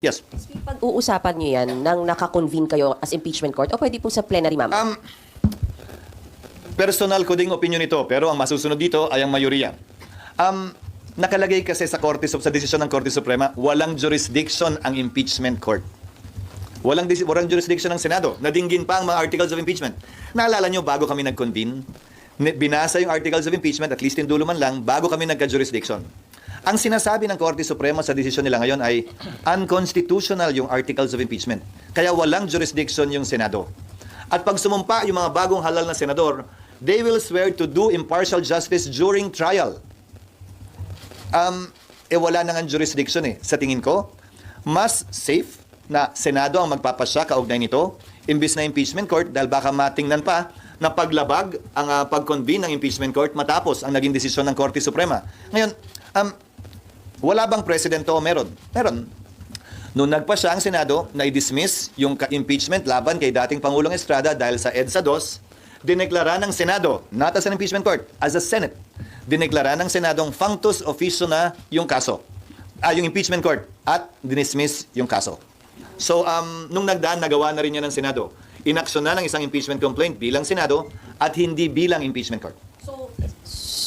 Yes. Pag-uusapan niyo yan nang nakakonvene kayo as impeachment court o pwede po sa plenary, ma'am? Um, personal ko ding opinion ito, pero ang masusunod dito ay ang mayoriya. Um, nakalagay kasi sa Korte sa desisyon ng Korte Suprema, walang jurisdiction ang impeachment court. Walang, walang jurisdiction ng Senado. Nadinggin pa ang mga articles of impeachment. Naalala nyo, bago kami nag-convene, binasa yung articles of impeachment, at least in dulo man lang, bago kami nagka-jurisdiction. Ang sinasabi ng Korte Suprema sa desisyon nila ngayon ay unconstitutional yung articles of impeachment. Kaya walang jurisdiction yung Senado. At pag sumumpa yung mga bagong halal na senador, they will swear to do impartial justice during trial. Um, eh wala nang ang jurisdiction eh. Sa tingin ko, mas safe na Senado ang magpapasya kaugnay nito, imbis na impeachment court dahil baka matingnan pa na paglabag ang ah, pag-convene ng impeachment court matapos ang naging desisyon ng Korte Suprema. Ngayon, um, wala bang president to? Meron. Meron. Noong nagpa siya ang Senado na i-dismiss yung impeachment laban kay dating Pangulong Estrada dahil sa EDSA 2, dineklara ng Senado, not as an impeachment court, as a Senate, dineklara ng Senadong functus officio na yung kaso. Ah, yung impeachment court at dinismiss yung kaso. So, um, nung nagdaan, nagawa na rin yan ng Senado. Inaksyon na ng isang impeachment complaint bilang Senado at hindi bilang impeachment court.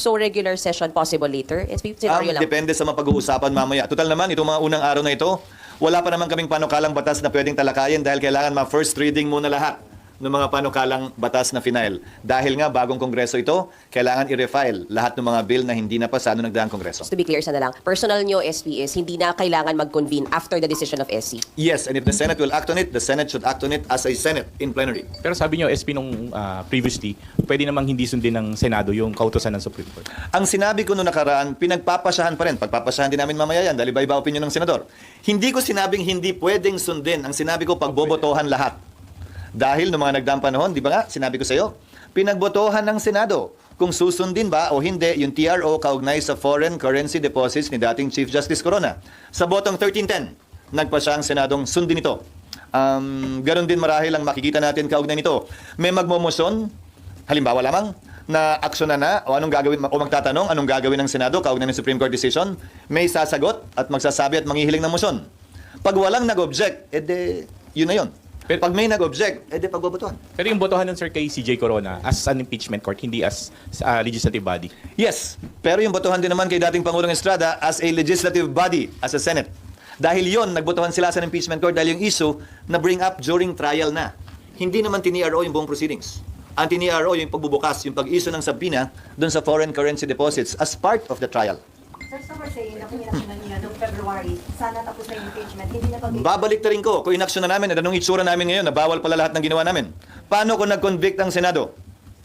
So regular session possible later? It's Um, scenario lang. depende sa mapag-uusapan mamaya. Total naman, itong mga unang araw na ito, wala pa naman kaming panukalang batas na pwedeng talakayin dahil kailangan ma-first reading muna lahat ng mga panukalang batas na final. Dahil nga, bagong kongreso ito, kailangan i-refile lahat ng mga bill na hindi napasa nung nagdaang kongreso. Just to be clear, sana lang. Personal nyo, SP, is hindi na kailangan mag-convene after the decision of SC. Yes, and if the Senate will act on it, the Senate should act on it as a Senate in plenary. Pero sabi nyo, SP nung ah, previously, pwede namang hindi sundin ng Senado yung kautosan ng Supreme Court. Ang sinabi ko noong nakaraan, pinagpapasyahan pa rin. Pagpapasyahan din namin mamaya yan dahil iba-iba opinion ng senador. Hindi ko sinabing hindi pwedeng sundin. Ang sinabi ko, pagbobotohan lahat. Dahil noong mga nagdaang panahon, di ba nga, sinabi ko sa iyo, pinagbotohan ng Senado kung susundin ba o hindi yung TRO kaugnay sa foreign currency deposits ni dating Chief Justice Corona. Sa botong 1310, nagpasya ang Senadong sundin ito. Um, ganon din marahil ang makikita natin kaugnay nito. May magmomosyon, halimbawa lamang, na aksyon na na o anong gagawin o magtatanong anong gagawin ng Senado kaugnay ng Supreme Court decision, may sasagot at magsasabi at manghihiling ng motion. Pag walang nag-object, edi yun na yun. Pero- Pag may nag-object, edi pagbobotohan. Pero yung botohan nun, sir, kay CJ Corona as an impeachment court, hindi as ah, legislative body. Yes, pero yung botohan din naman kay dating Pangulong Estrada as a legislative body, as a Senate. Dahil yon nagbotohan sila sa impeachment court dahil yung issue na bring up during trial na. Hindi naman tiniro yung buong proceedings. Ang tiniro yung pagbubukas, yung pag-issue ng subpoena doon sa foreign currency deposits as part of the trial. Sir, so we're saying na kung niya February, sana tapos na yung impeachment, hindi na pag Babalik na rin ko, kung inaksyon na namin, at anong itsura namin ngayon na bawal pala lahat ng ginawa namin. Paano kung nag-convict ang Senado?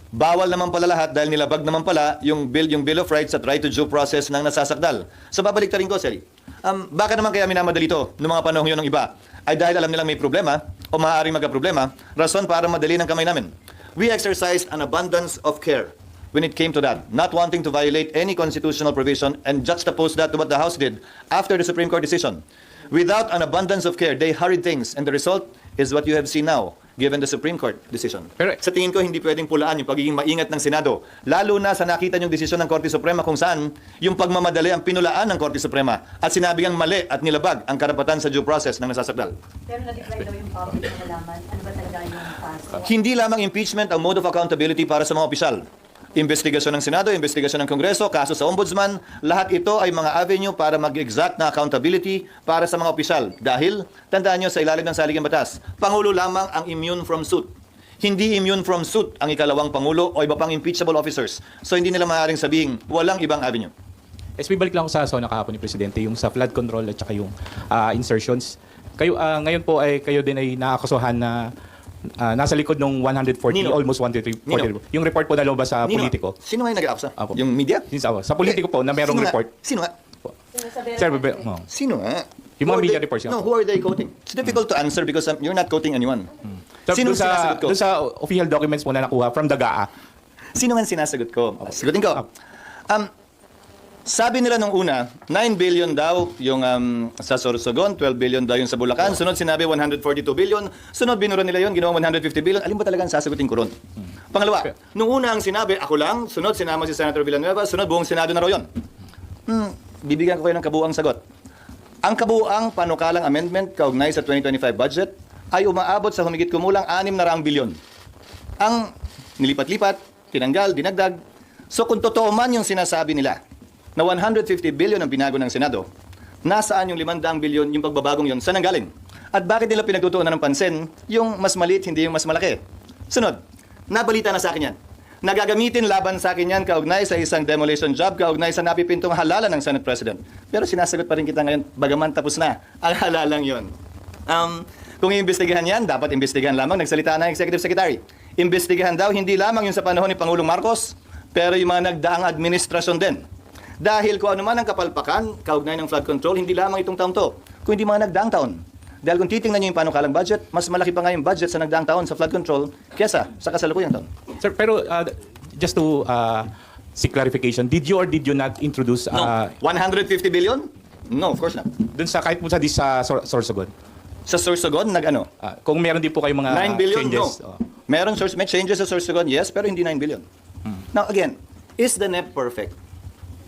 Bawal naman pala lahat dahil nilabag naman pala yung bill, yung Bill of Rights at right to due process ng nasasakdal. So babalik na rin ko, Sally. Um, baka naman kaya minamadali ito noong mga panahon yun ng iba? Ay dahil alam nilang may problema o maaaring magka-problema, rason para madali ng kamay namin. We exercised an abundance of care when it came to that, not wanting to violate any constitutional provision and juxtapose that to what the House did after the Supreme Court decision. Without an abundance of care, they hurried things, and the result is what you have seen now, given the Supreme Court decision. Pero- sa tingin ko, hindi pwedeng pulaan yung pagiging maingat ng Senado, lalo na sa nakita yung desisyon ng Korte Suprema kung saan yung pagmamadali ang pinulaan ng Korte Suprema at sinabi ang mali at nilabag ang karapatan sa due process ng nasasakdal. pero na-declare daw yung public na nalaman, ano ba talaga yung kaso? Hindi lamang impeachment ang mode of accountability para sa mga opisyal. Investigasyon ng Senado, investigasyon ng Kongreso, kaso sa Ombudsman, lahat ito ay mga avenue para mag-exact na accountability para sa mga opisyal. Dahil, tandaan nyo sa ilalim ng saligang batas, Pangulo lamang ang immune from suit. Hindi immune from suit ang ikalawang Pangulo o iba pang impeachable officers. So hindi nila maaaring sabihin, walang ibang avenue. SP, balik lang ako sa SONA kahapon ni Presidente, yung sa flood control at saka yung ah, insertions. Kayo, ah, ngayon po ay kayo din ay naakusuhan na ah, nasa likod ng 140, Nino? almost 140. Nino? Yung report po na lumabas sa Nino, politiko. Sino nga yung nag-aaksa? Apo. Yung media? Yung Sa, politiko po na merong Sino nga? report. Sino nga? Sir, bebe, oh. Sino nga? Yung Who mga are media they- reports nga No, po. who are they quoting? It's difficult to answer because um, you're not quoting anyone. So, Sino dun sa, sinasagot ko? dun sa official documents po na nakuha from the GAA, Sino nga ang sinasagot ko? Sagutin ko. Um, sabi nila nung una, 9 billion daw yung um, sa Sorsogon, 12 billion daw yung sa Bulacan. Sunod sinabi 142 billion. Sunod binuro nila yun, ginawang 150 billion. Alin ba talaga ang sasagutin ko ron? Pangalawa, nung una ang sinabi, ako lang. Sunod sinama si Senator Villanueva. Sunod buong Senado na raw yun. Hmm, bibigyan ko kayo ng kabuang sagot. Ang kabuuang panukalang amendment kaugnay sa 2025 budget ay umaabot sa humigit kumulang 6 na raang bilyon. Ang nilipat-lipat, tinanggal, dinagdag. So kung totoo man yung sinasabi nila na 150 billion ang binago ng Senado, nasaan yung 500 billion yung pagbabagong yun? Saan ang galing? At bakit nila pinagtutuunan ng pansin yung mas maliit, hindi yung mas malaki? Sunod, nabalita na sa akin yan. Nagagamitin laban sa akin yan kaugnay sa isang demolition job, kaugnay sa napipintong halalan ng Senate President. Pero sinasagot pa rin kita ngayon, bagaman tapos na ang halalang yon. Um, kung iimbestigahan yan, dapat imbestigahan lamang, nagsalita na Executive Secretary. Imbestigahan daw hindi lamang yung sa panahon ni Pangulong Marcos, pero yung mga nagdaang administrasyon din. Dahil kung ano man ang kapalpakan, kaugnay ng flood control, hindi lamang itong taon to, kung hindi mga nagdaang taon. Dahil kung titingnan niyo yung panukalang budget, mas malaki pa nga yung budget sa nagdaang taon sa flood control kesa sa kasalukuyang taon. Sir, pero uh, just to uh, seek clarification, did you or did you not introduce No. uh, 150 billion? No, of course not. dun sa kahit po sa sa Sor- Sorsogon? Sa Sorsogon, nag-ano? Uh, kung meron din po kayong mga 9 billion? changes. no. oh. Meron source, may changes sa Sorsogon, yes, pero hindi 9 billion. Now, again, is the NEP perfect?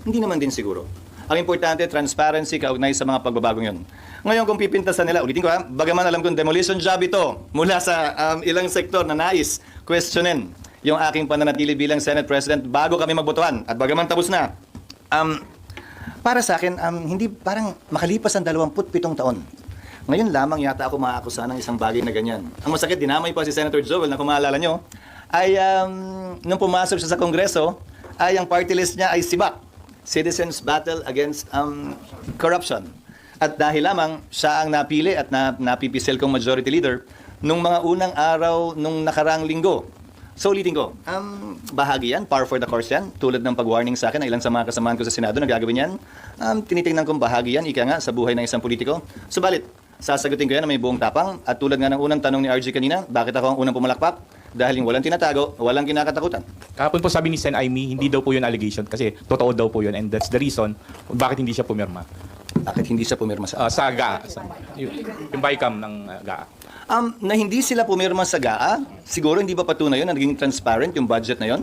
Hindi naman din siguro. Ang importante, transparency kaugnay sa mga pagbabagong yun. Ngayon, kung pipintasan nila, ulitin ko ha, bagaman alam kong demolition job ito mula sa um, ilang sektor na nais questionin yung aking pananatili bilang Senate President bago kami magbotohan. At bagaman tapos na, um, para sa akin, um, hindi parang makalipas ang 27 taon. Ngayon lamang yata ako maakusa ng isang bagay na ganyan. Ang masakit, dinamay pa si Senator Joel na kung maalala nyo, ay um, nung pumasok siya sa Kongreso, ay ang party list niya ay SIBAC, Citizens Battle Against um, Corruption. At dahil lamang siya ang napili at na, napipisil kong majority leader nung mga unang araw nung nakarang linggo. So ulitin ko, um, bahagi yan, par for the course yan. Tulad ng pag-warning sa akin na ilan sa mga kasamahan ko sa Senado na gagawin yan. Um, tinitingnan kong bahagi yan, ika nga, sa buhay ng isang politiko. Subalit, sasagutin ko yan na may buong tapang. At tulad nga ng unang tanong ni RG kanina, bakit ako ang unang pumalakpak? Dahil yung walang tinatago, walang kinakatakutan. Kahapon po sabi ni Sen Aimee, hindi daw po yun allegation kasi totoo daw po yun and that's the reason bakit hindi siya pumirma. Bakit hindi siya pumirma sa... Uh, sa GAA, sa, yung, yung BICAM ng uh, GAA. Um, na hindi sila pumirma sa GAA, siguro hindi ba patunay yun na naging transparent yung budget na yon?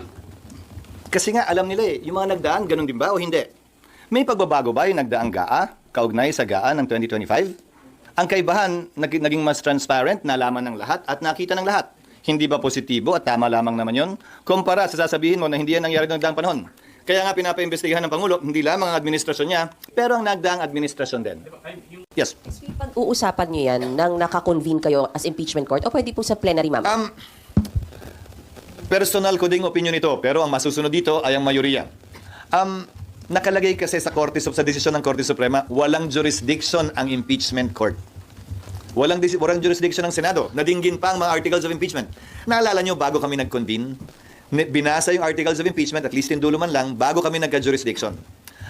Kasi nga, alam nila eh, yung mga nagdaan, ganun din ba o hindi? May pagbabago ba yung nagdaang GAA, kaugnay sa GAA ng 2025? Ang kaibahan, nag- naging mas transparent, nalaman ng lahat at nakita ng lahat. Hindi ba positibo at tama lamang naman yon? Kumpara sa sasabihin mo na hindi yan nangyari noong nagdaang panahon. Kaya nga pinapaimbestigahan ng Pangulo, hindi lamang ang administrasyon niya, pero ang nagdaang administrasyon din. Yes. Pag-uusapan niyo yan nang nakakonvene kayo as impeachment court o pwede po sa plenary, ma'am? Um, personal ko ding opinion ito, pero ang masusunod dito ay ang mayoriya. Um, nakalagay kasi sa Korte sa desisyon ng Korte Suprema, walang jurisdiction ang impeachment court. Walang, dis- walang jurisdiction ng Senado. Nadinggin pa ang mga articles of impeachment. Naalala nyo, bago kami nag-convene, binasa yung articles of impeachment, at least in dulo man lang, bago kami nagka-jurisdiction.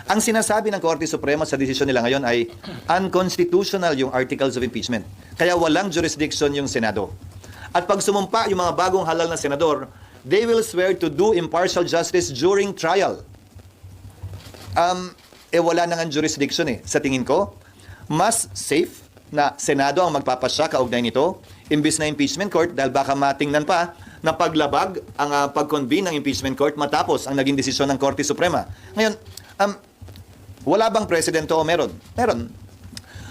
Ang sinasabi ng Korte Suprema sa desisyon nila ngayon ay unconstitutional yung articles of impeachment. Kaya walang jurisdiction yung Senado. At pag sumumpa yung mga bagong halal na senador, they will swear to do impartial justice during trial. Um, eh wala na nga jurisdiction eh. Sa tingin ko, mas safe na Senado ang magpapasya kaugnay nito imbis na impeachment court dahil baka matingnan pa na paglabag ang ah, pag-convene ng impeachment court matapos ang naging desisyon ng Korte Suprema. Ngayon, um, wala bang presidente o meron? Meron.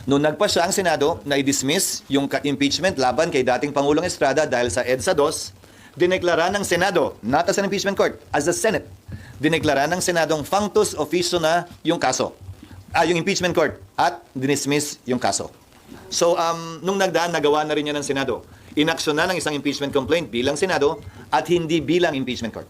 Noong nagpa siya ang Senado na i-dismiss yung impeachment laban kay dating Pangulong Estrada dahil sa EDSA 2, dineklara ng Senado, not as an impeachment court, as the Senate, dineklara ng Senadong functus officio na yung kaso. Ah, yung impeachment court at dinismiss yung kaso. So, um, nung nagdaan, nagawa na rin yan ng Senado. Inaksyon na ng isang impeachment complaint bilang Senado at hindi bilang impeachment court.